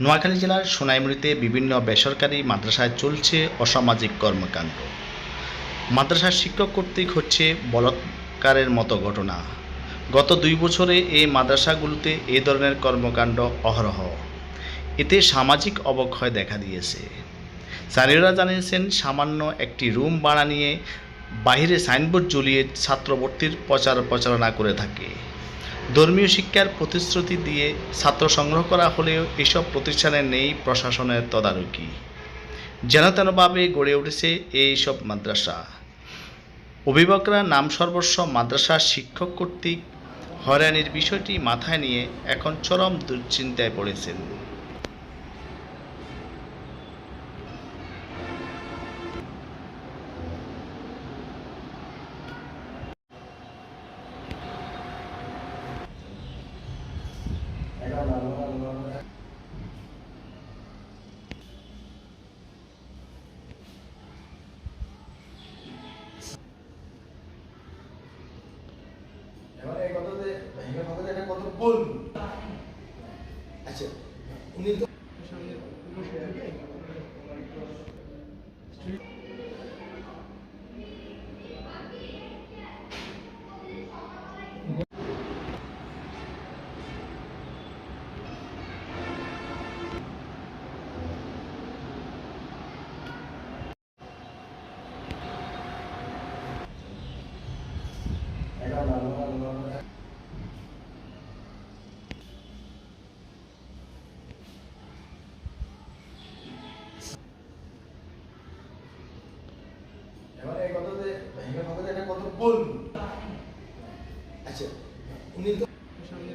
নোয়াখালী জেলার সোনাইমুড়িতে বিভিন্ন বেসরকারি মাদ্রাসায় চলছে অসামাজিক কর্মকাণ্ড। মাদ্রাসার শিক্ষক কর্তৃক হচ্ছে বলৎকারের মতো ঘটনা। গত দুই বছরে এই মাদ্রাসাগুলোতে এ ধরনের কর্মকাণ্ড অহরহ। এতে সামাজিক অবক্ষয় দেখা দিয়েছে। স্থানীয়রা জানিয়েছেন, সামান্য একটি রুম ভাড়া নিয়ে বাইরে সাইনবোর্ড ঝুলিয়ে ছাত্রভর্তির প্রচার প্রচারণা করে থাকে। ধর্মীয় শিক্ষার প্রতিশ্রুতি দিয়ে ছাত্র সংগ্রহ করা হলেও এসব প্রতিষ্ঠানে নেই প্রশাসনের তদারকি। যেন তেনভাবে গড়ে উঠেছে এই সব মাদ্রাসা। অভিভাবকরা নাম সর্বস্ব মাদ্রাসা শিক্ষক কর্তৃক হয়রানির বিষয়টি মাথায় নিয়ে এখন চরম দুশ্চিন্তায় পড়েছেন এবার এই কথাতে এই বলব আচ্ছা উনি তো বলুন আচ্ছা উনি তো সামনে